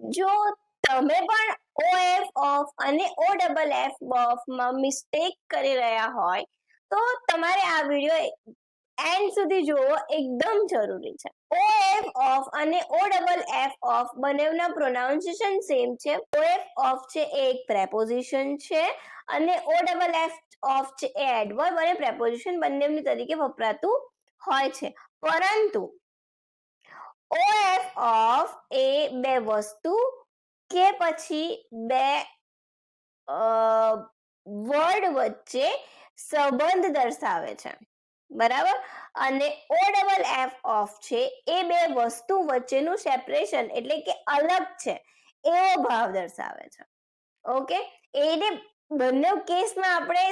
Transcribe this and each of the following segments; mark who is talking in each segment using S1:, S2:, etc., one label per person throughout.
S1: જો તમે પણ ઓ એફ ઓફ અને ઓ ડબલ એફ ઓફમાં મિસ્ટેક કરી રહ્યા હોય, તો તમારે આ વીડિયો એન્ડ સુધી જોવો, એકદમ જરૂરી છે. ઓ એફ ઓફ અને ઓ ડબલ એફ ઓફ બંનેના પ્રોનાઉન્સિએશન સેમ છે. ઓ એફ ઓફ છે એ એક પ્રેપોઝિશન છે અને ઓ ડબલ એફ ઓફ છે એ એડવર્બ અને પ્રેપોઝિશન બંનેની તરીકે વપરાતું હોય છે. પરંતુ ઓ એફ ઓફ એ બે વસ્તુ કે પછી બે વર્ડ વચ્ચે સંબંધ દર્શાવે છે. બરાબર? અને ઓ ડબલ એફ ઓફ છે એ બે વસ્તુ વચ્ચેનું સેપરેશન એટલે કે અલગ છે. એવો ભાવ દર્શાવે છે. ઓકે? એને બંને કેસમાં આપણે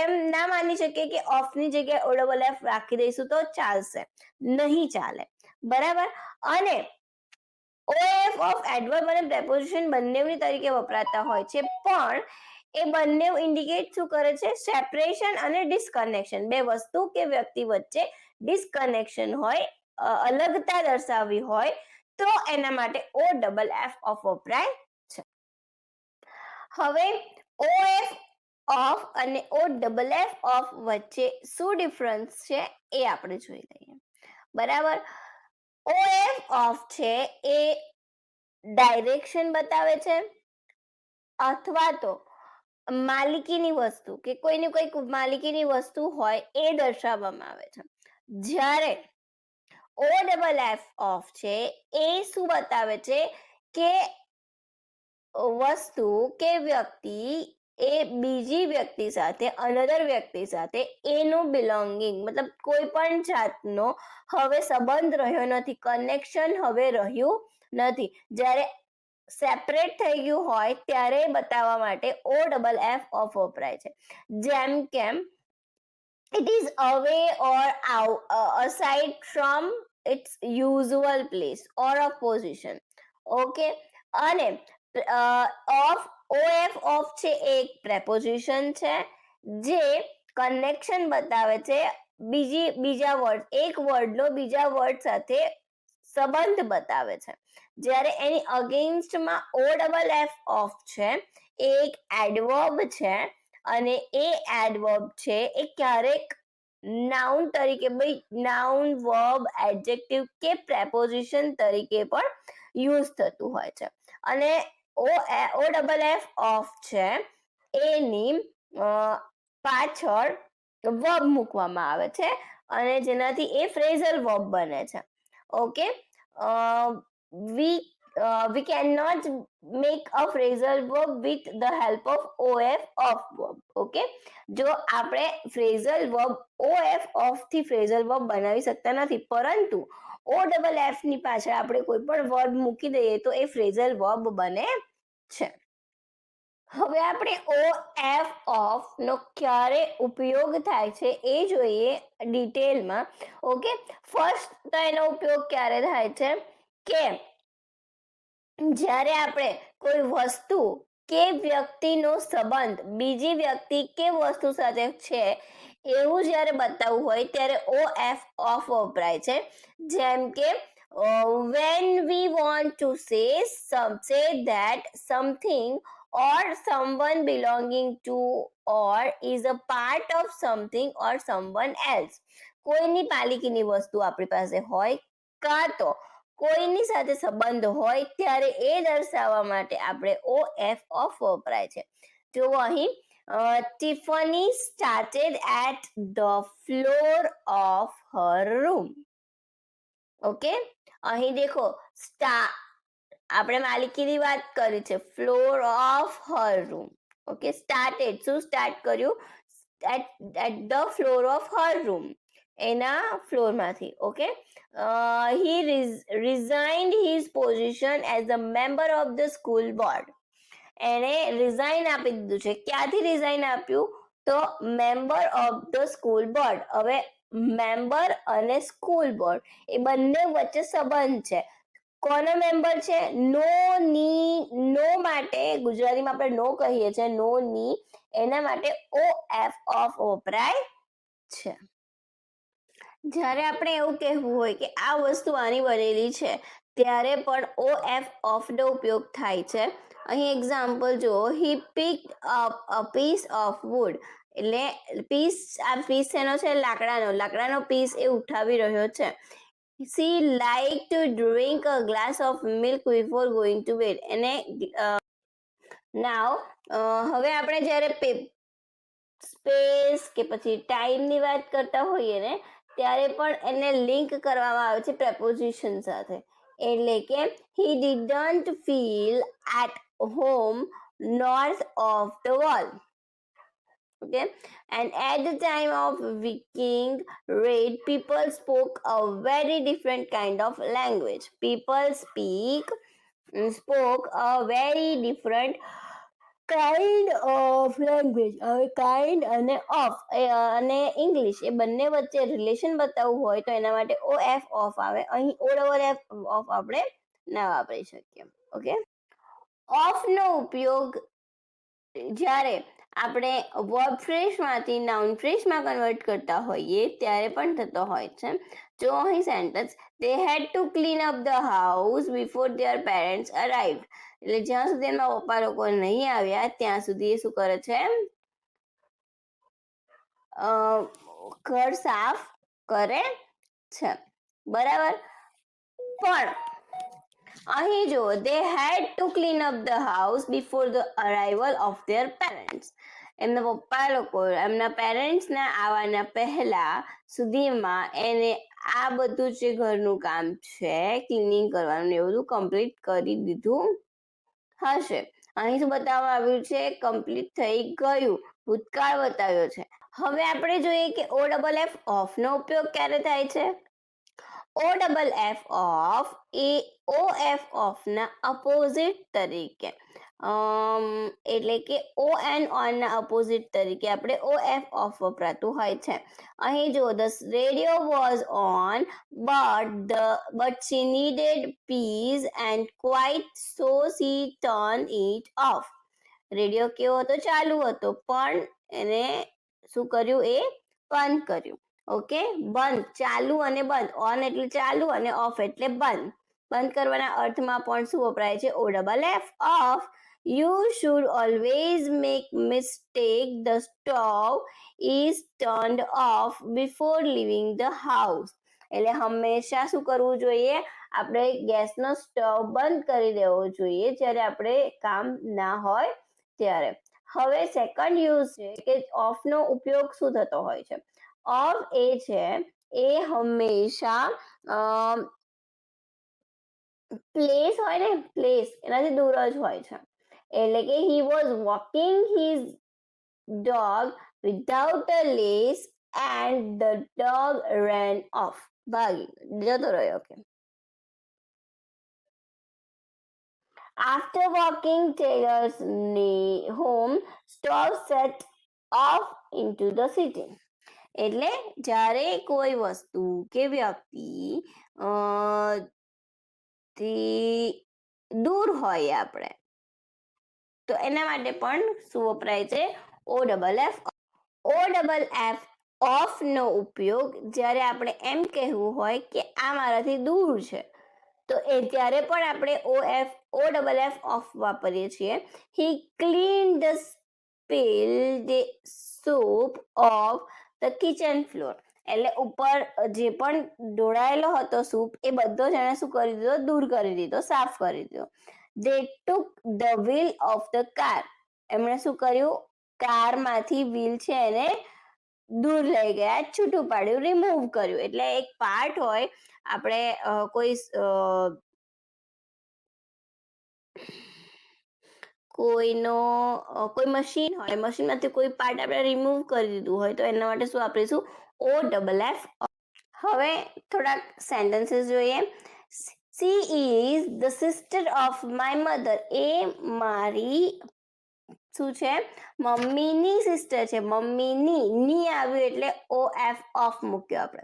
S1: એમ ના માની શકીએ કે ઓફની જગ્યાએ ઓ ડબલ એફ રાખી દઈશું તો ચાલશે. નહીં ચાલે. બરાબર? અને ઓએફ ઓફ એડવર્બ અને પ્રેપોઝિશન બંનેની તરીકે વપરાતા હોય છે. પણ એ બંને ઇન્ડિકેટ શું કરે છે? સેપરેશન અને ડિસ્કનેક્શન બે વસ્તુ કે વ્યક્તિ વચ્ચે ડિસ્કનેક્શન હોય અલગતા દર્શાવવી હોય, તો એના માટે ઓ ડબલ એફ ઓફ વપરાય છે. હવે ઓ એફ ઓફ અને ઓ ડબલ એફ ઓફ વચ્ચે શું ડિફરન્સ છે? એ આપણે જોઈ લઈએ. બરાબર? ઓ એફ ઓફ છે એ ડાયરેક્શન બતાવે છે. અથવા તો માલિકીની વસ્તુ કે કોઈની કોઈક માલિકીની વસ્તુ હોય એ દર્શાવવામાં આવે છે. જ્યારે ઓ ડબલ એફ ઓફ છે એ શું બતાવે છે કે વસ્તુ કે વ્યક્તિ એ બીજી વ્યક્તિ સાથે અનધર વ્યક્તિ સાથે, એનું બિલોંગિંગ મતલબ કોઈ પણ જાતનો હવે સંબંધ રહ્યો નથી કનેક્શન હવે રહ્યું નથી. જ્યારે સેપરેટ થઈ ગયું હોય, ત્યારે બતાવવા માટે ઓ ડબલ એફ ઓફ વપરાય છે. જેમ કેમ it is away or aside from its usual place or a position okay અને ઓફ ઓ એફ ઓફ છે એક પ્રેપોઝિશન છે, જે કનેક્શન બતાવે છે બીજી, બીજા વર્ડ એક વર્ડનો બીજા વર્ડ સાથે સંબંધ બતાવે છે. જ્યારે એની અગેન્સ્ટમાં ઓ ડબલ એફ ઓફ છે, એ એક એડવર્બ છે અને એ એડવર્બ છે એ ક્યારેક નાઉન તરીકે, ભાઈ નાઉન વર્બ એડજેક્ટિવ કે પ્રેપોઝિશન તરીકે પણ યુઝ થતું હોય છે. અને O O double F off છે. એની પાછળ વર્બ મૂકવામાં આવે છે અને જેનાથી એ ફ્રેઝલ વર્બ બને છે. Okay we uh, we cannot make a phrasal verb with the help of of of verb okay? જો આપણે phrasal verb of of થી phrasal verb બનાવી શકતા નથી પરંતુ ઓ ડબલ f ની પાછળ આપણે કોઈ પણ વર્બ મૂકી દઈએ તો એ phrasal verb બને છે. હવે આપણે ઓ એફ ઓફ નો ક્યારે ઉપયોગ થાય છે એ જોઈએ ડિટેલમાં ઓકે ફર્સ્ટ તો એનો ઉપયોગ ક્યારે થાય છે? કે જ્યારે આપણે કોઈ વસ્તુ કે વ્યક્તિનો સંબંધ, બીજી વ્યક્તિ કે વસ્તુ સાથે છે, એવું જ્યારે બતાવવું હોય ત્યારે ઓ એફ ઓફ વપરાય છે. જેમ કે van we want to say some that something or someone belonging to or is a part of something or someone else કોઈની પાલિકીની વસ્તુ આપણી પાસે હોય, કાં તો કોઈની સાથે સંબંધ હોય ત્યારે એ દર્શાવવા માટે આપણે ઓ એફ ઓફ વપરાય છે. જો અહીં Tiffany started at the floor of her room okay? અહીં દેખો સ્ટા આપણે માલિકીની વાત કરી છે. Floor of her room okay? Started શું સ્ટાર્ટ કર્યું? At at the floor of her room એના ફ્લોરમાંથી, okay? He resigned his position as a member of the school board. એણે રિઝાઇન આપી દીધું છે. ક્યાંથી રિઝાઇન આપ્યું? તો member of the school board. હવે મેમ્બર અને સ્કૂલ બોર્ડ, એ બંને વચ્ચે સંબંધ છે. કોનો મેમ્બર છે? નો ની, નો માટે ગુજરાતીમાં આપણે નો કહીએ છીએ, નો ની, એના માટે ઓ એફ ઓફ વપરાય છે. જ્યારે આપણે એવું કહેવું હોય કે આ વસ્તુ આની બનેલી છે, ત્યારે પણ ઓ એફ ઓફનો ઉપયોગ થાય છે. અહીં એક્ઝામ્પલ જુઓ he pick up a piece of wood એટલે પીસ આ પીસ એનો છે? લાકડાનો. લાકડાનો પીસ એ ઉઠાવી રહ્યો છે. She like to drink a glass of milk before going to bed એને નાવ હવે આપણે જ્યારે સ્પેસ કે પછી ટાઈમની વાત કરતા હોઈએ ને ત્યારે પણ એને લિંક કરવામાં આવે છે પ્રેપોઝિશન સાથે એટલે કે he didn't feel at home north of the wall okay and at the time of viking raid people spoke a very different kind of language people speak spoke a very different kind of language હવે kind અને of અને English એ બંને વચ્ચે relation બતાવવું હોય તો એના માટે ઓ એફ ઓફ આવે. અહીં ઓલ ઓવર એફ ઓફ આપણે ના વાપરી શકીએ. ઓકે ઓફનો ઉપયોગ જ્યારે આપણે વર્બ ફ્રેશમાંથી નાઉન ફ્રેશમાં કન્વર્ટ કરતા હોઈએ, ત્યારે પણ થતો હોય છે. જો અહીં sentence they had to clean up the house before their parents arrived એટલે જ્યાં સુધી એમના પપ્પા લોકો નહીં આવ્યા, ત્યાં સુધી એ શું કરે છે? ઘર સાફ કરે છે. બરાબર? પણ અહીં જો they had to clean up the house before the arrival of their parents એમના પપ્પા લોકો, એમના પેરેન્ટ્સના આવવાના પહેલા સુધીમાં એને આ બધું જે ઘરનું કામ છે ક્લિનિંગ કરવાનું એ બધું કમ્પ્લીટ કરી દીધું હશે. અહીં શું બતાવવામાં આવ્યું છે? કમ્પ્લીટ થઈ ગયું. ભૂતકાળ બતાવ્યો છે. હવે આપણે જોઈએ કે ઓ ડબલ એફ ઓફ નો ઉપયોગ ક્યારે થાય છે? ઓ ડબલ એફ ઓફ એ ઓ એફ ઓફ ના અપોઝિટ તરીકે. એટલે કે ઓ એન ઓન ના અપોઝિટ તરીકે આપણે ઓ એફ ઓફ વપરાતું હોય છે. અહીં જો the radio was on but the but she needed peace and quiet so she turn it off radio કેવો હતો? ચાલુ હતો. પણ એને શું કર્યું? એ બંધ કર્યું. ઓકે? બંધ. ચાલુ અને બંધ. ઓન એટલે ચાલુ અને ઓફ એટલે બંધ. બંધ કરવાના અર્થમાં પણ શું વપરાય છે? O double F off You should always make mistake. The stove is turned off before leaving the house. એટલે હંમેશા શું કરવું જોઈએ? આપણે ગેસનો સ્ટવ બંધ કરી દેવો જોઈએ જ્યારે આપણે કામ ના હોય ત્યારે. હવે સેકન્ડ યુઝ છે કે ઓફનો ઉપયોગ શું થતો હોય છે? ઓફ એ છે, એ હંમેશા પ્લેસ હોય ને પ્લેસ એનાથી દૂર જ હોય છે. એટલે કે he was walking his dog without a leash and the dog ran off ભાગી જતો રહ્યો કે after walking Taylor's home stove set off into the city એટલે જ્યારે કોઈ વસ્તુ કે વ્યક્તિ દૂર હોય આપણે તો એના માટે પણ શું વપરાય છે? O double F O double F off નો ઉપયોગ જ્યારે આપણે એમ કહેવું હોય કે આ મારાથી દૂર છે, તો એ ત્યારે પણ આપણે O F O double F off વાપરીએ છીએ. He clean the spill the soup off the kitchen floor એટલે ઉપર જે પણ ઢોળાયેલો હતો સૂપ એ બધો જ શું કરી દીધો? દૂર કરી દીધો, સાફ કરી દીધો. They took the wheel off the car એમણે શું કર્યું? કારમાંથી વ્હીલ છે એને દૂર લઈ ગયા, છૂટું પાડ્યું રિમૂવ કર્યું. એટલે એક પાર્ટ હોય, આપણે કોઈ કોઈનો કોઈ મશીન હોય મશીનમાંથી કોઈ પાર્ટ આપણે રિમૂવ કરી દીધું હોય, તો એના માટે શું વાપરીશું? ઓ ડબલ એફ હવે થોડાક સેન્ટેન્સીસ જોઈએ. She is the sister of my mother એ મારી શું છે? મમ્મીની સિસ્ટર છે. મમ્મીની ની આવ્યું એટલે ઓ એફ ઓફ મૂક્યો આપણે.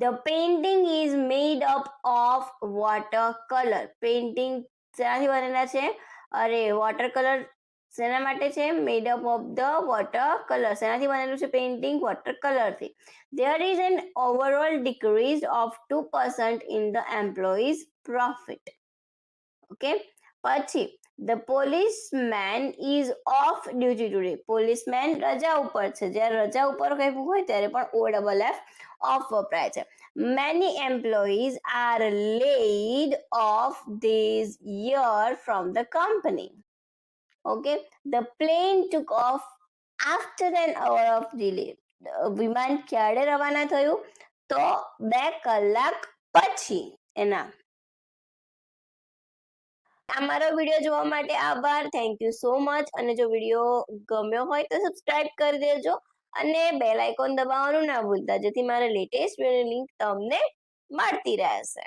S1: The painting is made up of water colour painting શેનાથી બનેલા છે? અરે વોટર કલર શેના માટે છે? Made up of the water colour શેનાથી બનેલું છે પેઇન્ટિંગ વોટર કલરથી there is an overall decrease of two percent in the employees profit okay પછી the policeman is off duty today policeman રજા ઉપર છે. જ્યારે રજા ઉપર કહેવું હોય, ત્યારે પણ ઓ ડબલ એફ ઓફ વપરાય છે. Many employees are laid off this year from the company okay the plane took off after an hour of delay વિમાન ક્યારે રવાના થયું? તો બે કલાક પછી. એના આ મારો વીડિયો જોવા માટે આભાર. થેન્ક યુ સો મચ અને જો વીડિયો ગમ્યો હોય તો સબસ્ક્રાઇબ કરી દેજો અને બેલ આઇકોન દબાવવાનું ના ભૂલતા, જેથી મારા લેટેસ્ટ વીડિયો લિંક તમને મળતી રહેશે.